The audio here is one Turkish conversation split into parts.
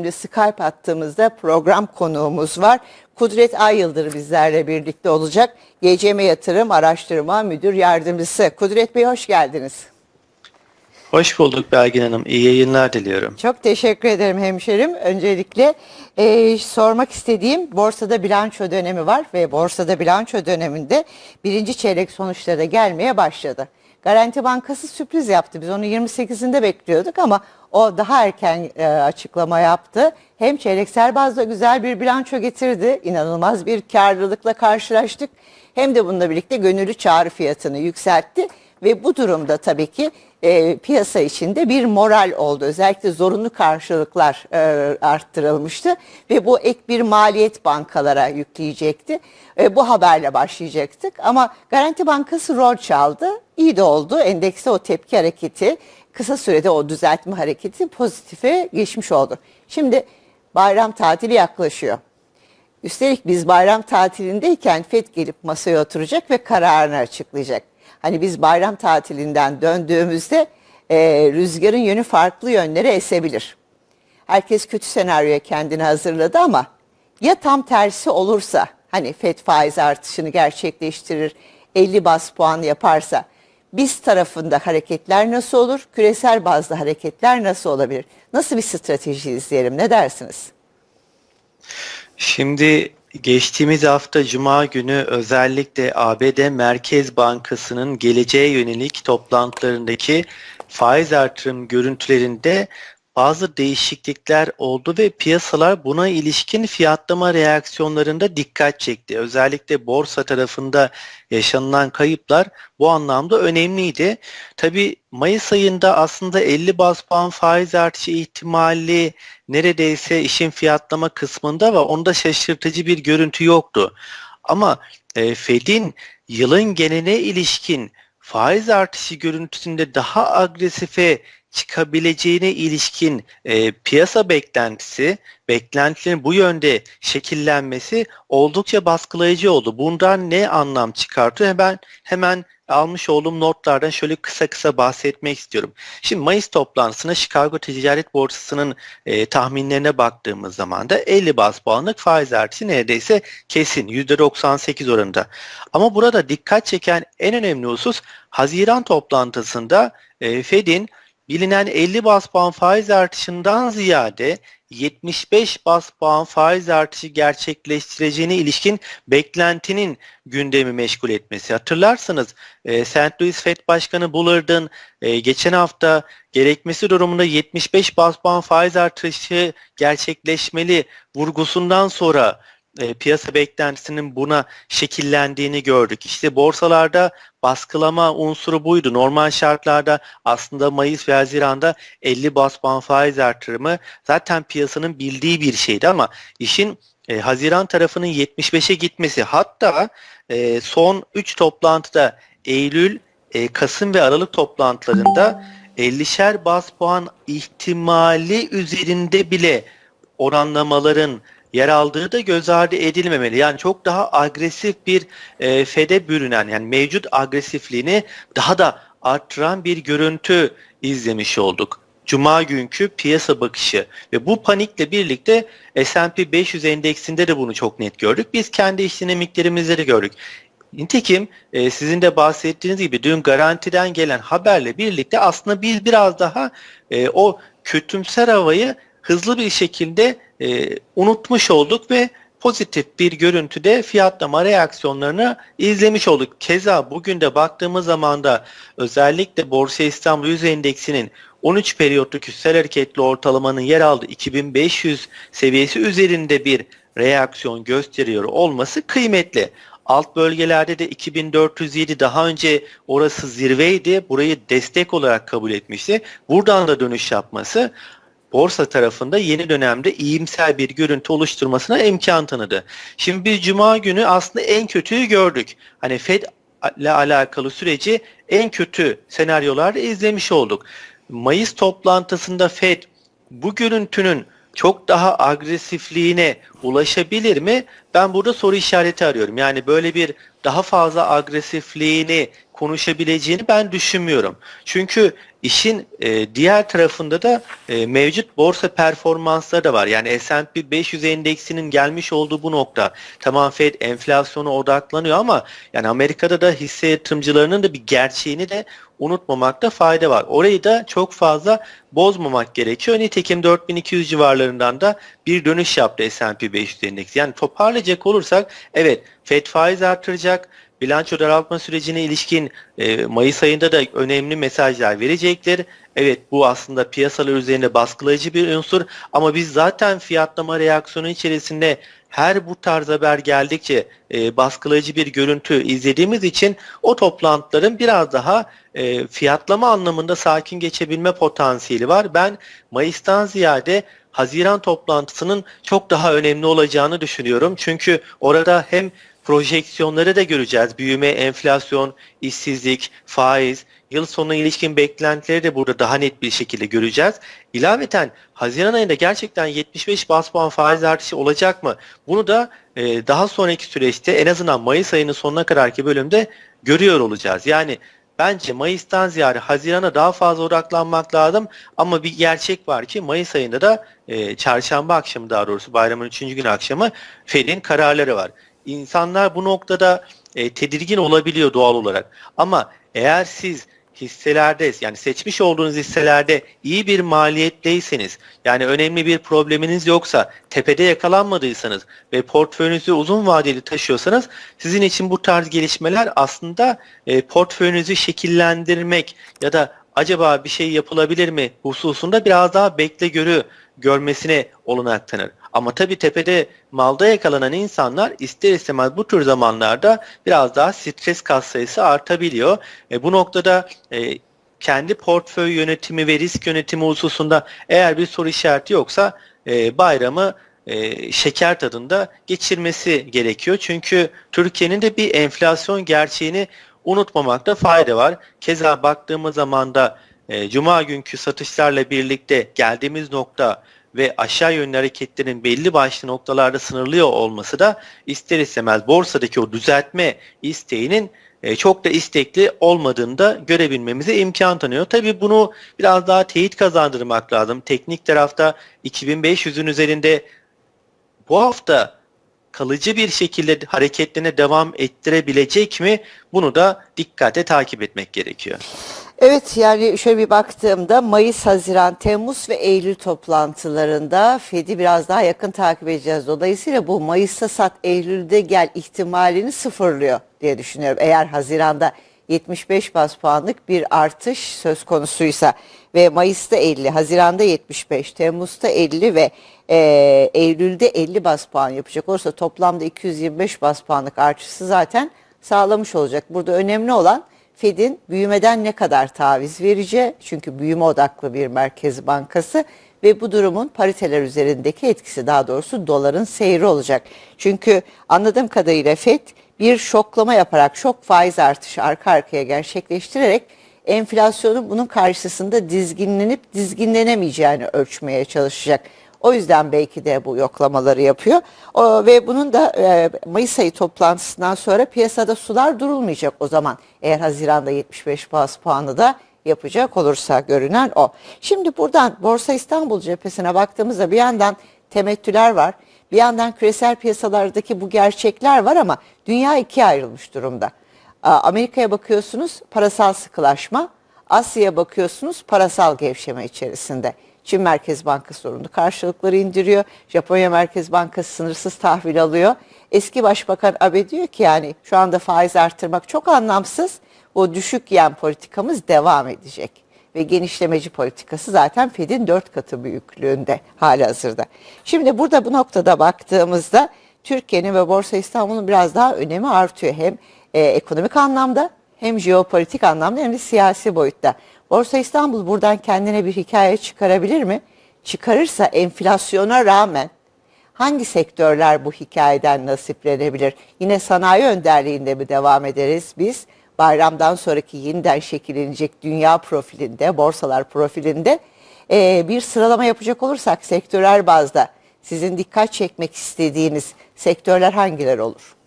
Şimdi Skype attığımızda program konuğumuz var. Kudret Ay Yıldırım bizlerle birlikte olacak. GCM Yatırım Araştırma Müdür Yardımcısı. Kudret Bey hoş geldiniz. Hoş bulduk Belgin Hanım. İyi yayınlar diliyorum. Çok teşekkür ederim hemşerim. Öncelikle e, sormak istediğim borsada bilanço dönemi var ve borsada bilanço döneminde birinci çeyrek sonuçları da gelmeye başladı. Garanti Bankası sürpriz yaptı. Biz onu 28'inde bekliyorduk ama o daha erken e, açıklama yaptı. Hem çeyreksel bazda güzel bir bilanço getirdi. İnanılmaz bir karlılıkla karşılaştık. Hem de bununla birlikte gönüllü çağrı fiyatını yükseltti. Ve bu durumda tabii ki e, piyasa içinde bir moral oldu. Özellikle zorunlu karşılıklar e, arttırılmıştı ve bu ek bir maliyet bankalara yükleyecekti. E, bu haberle başlayacaktık ama Garanti Bankası rol çaldı. İyi de oldu. Endekse o tepki hareketi kısa sürede o düzeltme hareketi pozitife geçmiş oldu. Şimdi bayram tatili yaklaşıyor. Üstelik biz bayram tatilindeyken FED gelip masaya oturacak ve kararını açıklayacak. Hani biz bayram tatilinden döndüğümüzde e, rüzgarın yönü farklı yönlere esebilir. Herkes kötü senaryoya kendini hazırladı ama ya tam tersi olursa hani FED faiz artışını gerçekleştirir 50 bas puan yaparsa biz tarafında hareketler nasıl olur? Küresel bazda hareketler nasıl olabilir? Nasıl bir strateji izleyelim ne dersiniz? Şimdi geçtiğimiz hafta Cuma günü özellikle ABD Merkez Bankası'nın geleceğe yönelik toplantılarındaki faiz artırım görüntülerinde bazı değişiklikler oldu ve piyasalar buna ilişkin fiyatlama reaksiyonlarında dikkat çekti. Özellikle borsa tarafında yaşanılan kayıplar bu anlamda önemliydi. Tabi Mayıs ayında aslında 50 bas puan faiz artışı ihtimali neredeyse işin fiyatlama kısmında ve onda şaşırtıcı bir görüntü yoktu. Ama e, Fed'in yılın geneline ilişkin faiz artışı görüntüsünde daha agresife çıkabileceğine ilişkin e, piyasa beklentisi, beklentilerin bu yönde şekillenmesi oldukça baskılayıcı oldu. Bundan ne anlam çıkartıyor? Hemen hemen almış olduğum notlardan şöyle kısa kısa bahsetmek istiyorum. Şimdi Mayıs toplantısına Chicago Ticaret Borsası'nın e, tahminlerine baktığımız zaman da 50 bas puanlık faiz artışı neredeyse kesin %98 oranında. Ama burada dikkat çeken en önemli husus Haziran toplantısında e, Fed'in bilinen 50 bas puan faiz artışından ziyade 75 bas puan faiz artışı gerçekleştireceğine ilişkin beklentinin gündemi meşgul etmesi. Hatırlarsanız e, St. Louis Fed Başkanı Bullard'ın e, geçen hafta gerekmesi durumunda 75 bas puan faiz artışı gerçekleşmeli vurgusundan sonra e, piyasa beklentisinin buna şekillendiğini gördük. İşte borsalarda baskılama unsuru buydu. Normal şartlarda aslında Mayıs ve Haziran'da 50 bas puan faiz artırımı zaten piyasanın bildiği bir şeydi ama işin e, Haziran tarafının 75'e gitmesi hatta e, son 3 toplantıda Eylül, e, Kasım ve Aralık toplantılarında 50'şer bas puan ihtimali üzerinde bile oranlamaların yer aldığı da göz ardı edilmemeli. Yani çok daha agresif bir e, FED'e bürünen yani mevcut agresifliğini daha da arttıran bir görüntü izlemiş olduk. Cuma günkü piyasa bakışı ve bu panikle birlikte S&P 500 endeksinde de bunu çok net gördük. Biz kendi iş dinamiklerimizde de gördük. Nitekim e, sizin de bahsettiğiniz gibi dün garantiden gelen haberle birlikte aslında biz biraz daha e, o kötümser havayı hızlı bir şekilde e, unutmuş olduk ve pozitif bir görüntüde fiyatlama reaksiyonlarını izlemiş olduk. Keza bugün de baktığımız zaman da özellikle Borsa İstanbul Yüz Endeksinin 13 periyotluk üstel hareketli ortalamanın yer aldığı 2500 seviyesi üzerinde bir reaksiyon gösteriyor olması kıymetli. Alt bölgelerde de 2407 daha önce orası zirveydi. Burayı destek olarak kabul etmişti. Buradan da dönüş yapması borsa tarafında yeni dönemde iyimser bir görüntü oluşturmasına imkan tanıdı. Şimdi biz cuma günü aslında en kötüyü gördük. Hani Fed ile alakalı süreci en kötü senaryolarda izlemiş olduk. Mayıs toplantısında Fed bu görüntünün çok daha agresifliğine ulaşabilir mi? Ben burada soru işareti arıyorum. Yani böyle bir daha fazla agresifliğini konuşabileceğini ben düşünmüyorum. Çünkü işin e, diğer tarafında da e, mevcut borsa performansları da var. Yani S&P 500 endeksinin gelmiş olduğu bu nokta. Tamam Fed enflasyona odaklanıyor ama yani Amerika'da da hisse yatırımcılarının da bir gerçeğini de unutmamakta fayda var. Orayı da çok fazla bozmamak gerekiyor. Nitekim 4200 civarlarından da bir dönüş yaptı S&P 500 endeksi. Yani toparlayacak olursak evet Fed faiz artıracak. Bilanço daraltma sürecine ilişkin e, Mayıs ayında da önemli mesajlar verecekler. Evet bu aslında piyasalar üzerinde baskılayıcı bir unsur ama biz zaten fiyatlama reaksiyonu içerisinde her bu tarz haber geldikçe e, baskılayıcı bir görüntü izlediğimiz için o toplantıların biraz daha e, fiyatlama anlamında sakin geçebilme potansiyeli var. Ben Mayıs'tan ziyade Haziran toplantısının çok daha önemli olacağını düşünüyorum. Çünkü orada hem projeksiyonları da göreceğiz. Büyüme, enflasyon, işsizlik, faiz, yıl sonuna ilişkin beklentileri de burada daha net bir şekilde göreceğiz. İlaveten Haziran ayında gerçekten 75 bas puan faiz artışı olacak mı? Bunu da e, daha sonraki süreçte en azından Mayıs ayının sonuna kadarki bölümde görüyor olacağız. Yani bence Mayıs'tan ziyade Haziran'a daha fazla odaklanmak lazım ama bir gerçek var ki Mayıs ayında da e, çarşamba akşamı daha doğrusu bayramın 3. gün akşamı Fed'in kararları var. İnsanlar bu noktada e, tedirgin olabiliyor doğal olarak. Ama eğer siz hisselerde yani seçmiş olduğunuz hisselerde iyi bir maliyetteyseniz yani önemli bir probleminiz yoksa tepede yakalanmadıysanız ve portföyünüzü uzun vadeli taşıyorsanız sizin için bu tarz gelişmeler aslında e, portföyünüzü şekillendirmek ya da acaba bir şey yapılabilir mi hususunda biraz daha bekle görü görmesine olanak tanır. Ama tabii tepede malda yakalanan insanlar ister istemez bu tür zamanlarda biraz daha stres kas sayısı artabiliyor. E, bu noktada e, kendi portföy yönetimi ve risk yönetimi hususunda eğer bir soru işareti yoksa e, bayramı e, şeker tadında geçirmesi gerekiyor. Çünkü Türkiye'nin de bir enflasyon gerçeğini unutmamakta fayda var. Keza baktığımız zaman da e, Cuma günkü satışlarla birlikte geldiğimiz nokta ve aşağı yönlü hareketlerin belli başlı noktalarda sınırlıyor olması da ister istemez borsadaki o düzeltme isteğinin e, çok da istekli olmadığını da görebilmemize imkan tanıyor. Tabii bunu biraz daha teyit kazandırmak lazım. Teknik tarafta 2500'ün üzerinde bu hafta kalıcı bir şekilde hareketlerine devam ettirebilecek mi? Bunu da dikkate takip etmek gerekiyor. Evet yani şöyle bir baktığımda Mayıs, Haziran, Temmuz ve Eylül toplantılarında Fed'i biraz daha yakın takip edeceğiz. Dolayısıyla bu Mayıs'ta sat, Eylül'de gel ihtimalini sıfırlıyor diye düşünüyorum. Eğer Haziran'da 75 bas puanlık bir artış söz konusuysa ve Mayıs'ta 50, Haziran'da 75, Temmuz'da 50 ve e, Eylül'de 50 bas puan yapacak olursa toplamda 225 bas puanlık artışı zaten sağlamış olacak. Burada önemli olan Fed'in büyümeden ne kadar taviz vereceği çünkü büyüme odaklı bir merkez bankası ve bu durumun pariteler üzerindeki etkisi daha doğrusu doların seyri olacak. Çünkü anladığım kadarıyla Fed bir şoklama yaparak şok faiz artışı arka arkaya gerçekleştirerek enflasyonun bunun karşısında dizginlenip dizginlenemeyeceğini ölçmeye çalışacak. O yüzden belki de bu yoklamaları yapıyor. O, ve bunun da e, Mayıs ayı toplantısından sonra piyasada sular durulmayacak o zaman. Eğer Haziran'da 75 bas puanı da yapacak olursa görünen o. Şimdi buradan Borsa İstanbul cephesine baktığımızda bir yandan temettüler var. Bir yandan küresel piyasalardaki bu gerçekler var ama dünya ikiye ayrılmış durumda. Amerika'ya bakıyorsunuz parasal sıkılaşma, Asya'ya bakıyorsunuz parasal gevşeme içerisinde. Çin Merkez Bankası sorunu karşılıkları indiriyor. Japonya Merkez Bankası sınırsız tahvil alıyor. Eski Başbakan Abe diyor ki yani şu anda faiz artırmak çok anlamsız. O düşük yen politikamız devam edecek. Ve genişlemeci politikası zaten Fed'in dört katı büyüklüğünde hali hazırda. Şimdi burada bu noktada baktığımızda Türkiye'nin ve Borsa İstanbul'un biraz daha önemi artıyor. Hem e, ekonomik anlamda hem jeopolitik anlamda hem de siyasi boyutta. Borsa İstanbul buradan kendine bir hikaye çıkarabilir mi? Çıkarırsa enflasyona rağmen hangi sektörler bu hikayeden nasiplenebilir? Yine sanayi önderliğinde mi devam ederiz biz? Bayramdan sonraki yeniden şekillenecek dünya profilinde, borsalar profilinde e, bir sıralama yapacak olursak sektörel bazda sizin dikkat çekmek istediğiniz sektörler hangileri olur?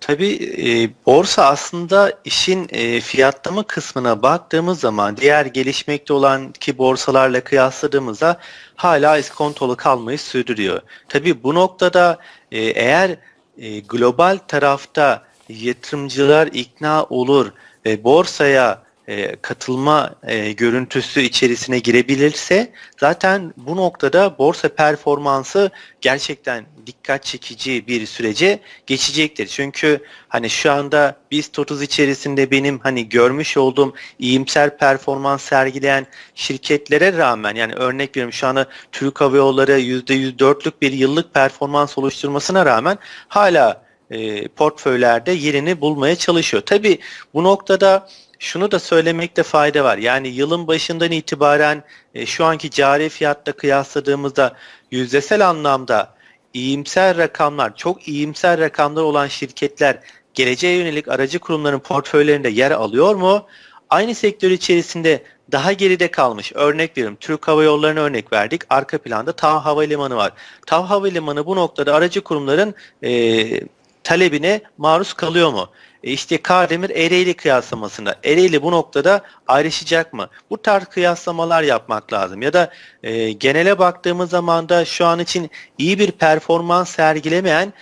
Tabii e, borsa aslında işin e, fiyatlama kısmına baktığımız zaman diğer gelişmekte olan ki borsalarla kıyasladığımızda hala iskontolu kalmayı sürdürüyor. Tabii bu noktada e, eğer e, global tarafta yatırımcılar ikna olur ve borsaya e, katılma e, görüntüsü içerisine girebilirse zaten bu noktada borsa performansı gerçekten dikkat çekici bir sürece geçecektir. Çünkü hani şu anda BIST 30 içerisinde benim hani görmüş olduğum iyimser performans sergileyen şirketlere rağmen yani örnek veriyorum şu anda Türk Hava Yolları %104'lük bir yıllık performans oluşturmasına rağmen hala e, portföylerde yerini bulmaya çalışıyor. Tabii bu noktada şunu da söylemekte fayda var. Yani yılın başından itibaren e, şu anki cari fiyatla kıyasladığımızda yüzdesel anlamda iyimser rakamlar, çok iyimser rakamlar olan şirketler geleceğe yönelik aracı kurumların portföylerinde yer alıyor mu? Aynı sektör içerisinde daha geride kalmış. Örnek veriyorum. Türk Hava Yolları'na örnek verdik. Arka planda TAV Havalimanı var. TAV Havalimanı bu noktada aracı kurumların e, talebine maruz kalıyor mu? E işte Kardemir Ereğli kıyaslamasında. Ereğli bu noktada ayrışacak mı? Bu tarz kıyaslamalar yapmak lazım. Ya da e, genele baktığımız zaman da şu an için iyi bir performans sergilemeyen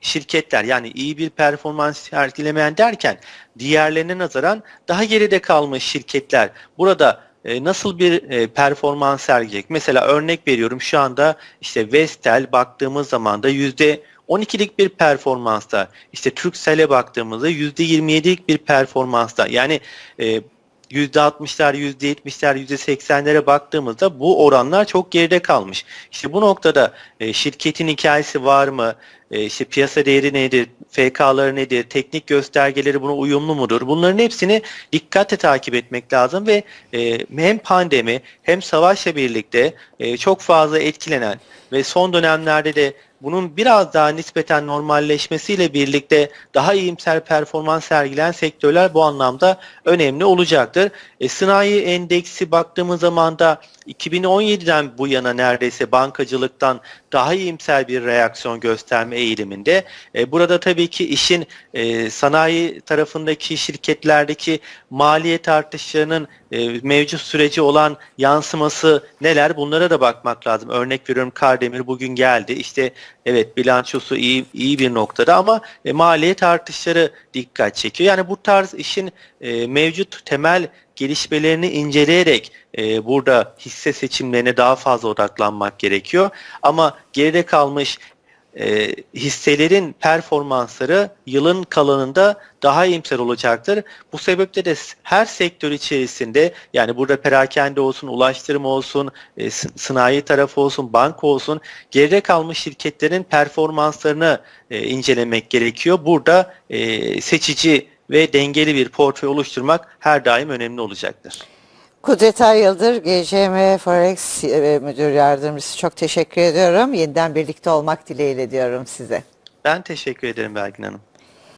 şirketler yani iyi bir performans sergilemeyen derken diğerlerine nazaran daha geride kalmış şirketler burada e, nasıl bir e, performans sergileyecek? Mesela örnek veriyorum şu anda işte Vestel baktığımız zaman da yüzde 12'lik bir performansta işte Turkcell'e baktığımızda %27'lik bir performansta yani e, %60'lar, %70'ler, %80'lere baktığımızda bu oranlar çok geride kalmış. İşte bu noktada e, şirketin hikayesi var mı? E, işte piyasa değeri nedir? FK'ları nedir? Teknik göstergeleri buna uyumlu mudur? Bunların hepsini dikkatle takip etmek lazım ve e, hem pandemi hem savaşla birlikte e, çok fazla etkilenen ve son dönemlerde de bunun biraz daha nispeten normalleşmesiyle birlikte daha iyimser performans sergilen sektörler bu anlamda önemli olacaktır. E, sanayi endeksi baktığımız zaman da 2017'den bu yana neredeyse bankacılıktan daha iyimser bir reaksiyon gösterme eğiliminde. E, burada tabii ki işin e, sanayi tarafındaki şirketlerdeki maliyet artışlarının e, mevcut süreci olan yansıması neler bunlara da bakmak lazım. Örnek veriyorum Kardemir bugün geldi. İşte evet bilançosu iyi iyi bir noktada ama maliyet artışları dikkat çekiyor. Yani bu tarz işin mevcut temel gelişmelerini inceleyerek e, burada hisse seçimlerine daha fazla odaklanmak gerekiyor. Ama geride kalmış e, hisselerin performansları yılın kalanında daha iyimser olacaktır. Bu sebeple de her sektör içerisinde yani burada perakende olsun, ulaştırma olsun, e, sanayi tarafı olsun, banka olsun geride kalmış şirketlerin performanslarını e, incelemek gerekiyor. Burada e, seçici ve dengeli bir portföy oluşturmak her daim önemli olacaktır. Kudret Yıldır, GCM Forex e, Müdür Yardımcısı çok teşekkür ediyorum. Yeniden birlikte olmak dileğiyle diyorum size. Ben teşekkür ederim Belgin Hanım.